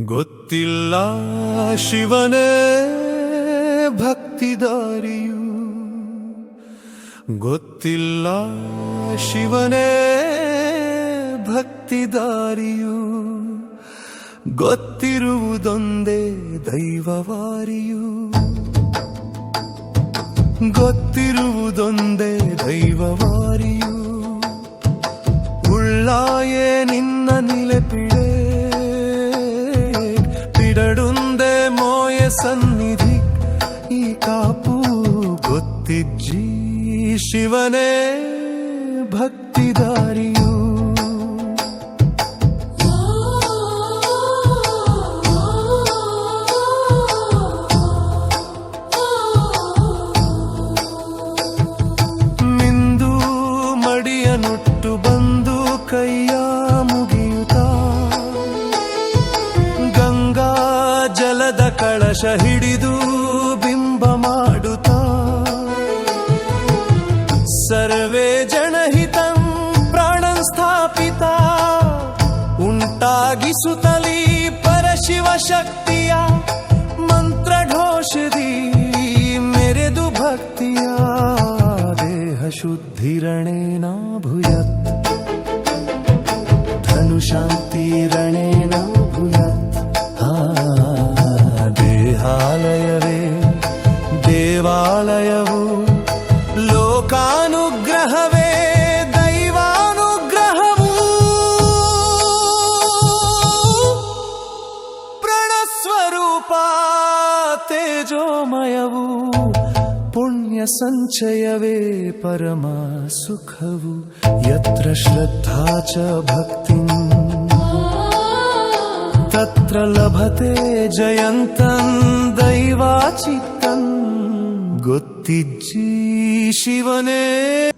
ಗೊತ್ತಿಲ್ಲ ಶಿವನೇ ಭಕ್ತಿದಾರಿಯು. ಗೊತ್ತಿಲ್ಲ ಶಿವನೇ ಭಕ್ತಿದಾರಿಯು. ಗೊತ್ತಿರುವುದೊಂದೇ ದೈವವಾರಿಯು. ಗೊತ್ತಿರುವುದೊಂದೇ ದೈವವಾರಿಯು. ಉಳ್ಳಾಯೇ ನಿನ್ನ ನಿಲೆಪಿಡೆ ಬಿಡಡುಂದೆ ಮೋಯ ಸನ್ನಿಧಿ ಈ ಕಾಪು ಗೊತ್ತಿಜ್ಜಿ ಶಿವನೇ ಭಕ್ತಿದಾರಿಯು ಮಿಂದು ಮಡಿಯ ನುಟ್ಟು ಬಂದು ಕೈ ಕಳಶ ಹಿಡಿದು ಬಿಂಬ ಮಾಡುತ್ತ ಸರ್ವೇ ಜನಹಿತಂ ಪ್ರಾಣಂ ಸ್ಥಾಪಿತ ಉಂಟಾಗಿಸುತ್ತಲೀ ಪರಶಿವ ಶಕ್ತಿಯ ಮಂತ್ರಘೋಷದಿ ಮೆರೆದು ಭಕ್ತಿಯ ದೇಹ ಶುದ್ಧಿರಣೇನ पुण्यसञ्चयवे परमा सुखवु यत्र श्रद्धा च भक्तिम् तत्र लभते जयन्तम् दैवाचित्तम् गोत्तिज्जी शिवने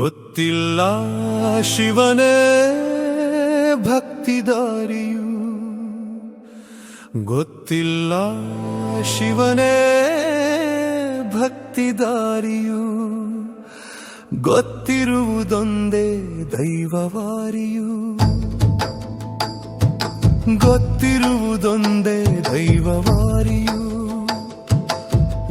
ಗೊತ್ತಿಲ್ಲ ಶಿವನೇ ಭಕ್ತಿದಾರಿಯು. ಗೊತ್ತಿಲ್ಲ ಶಿವನೇ ಭಕ್ತಿದಾರಿಯು. ಗೊತ್ತಿರುವುದೊಂದೇ ದೈವವಾರಿಯು. ಗೊತ್ತಿರುವುದೊಂದೇ ದೈವವಾರಿಯು.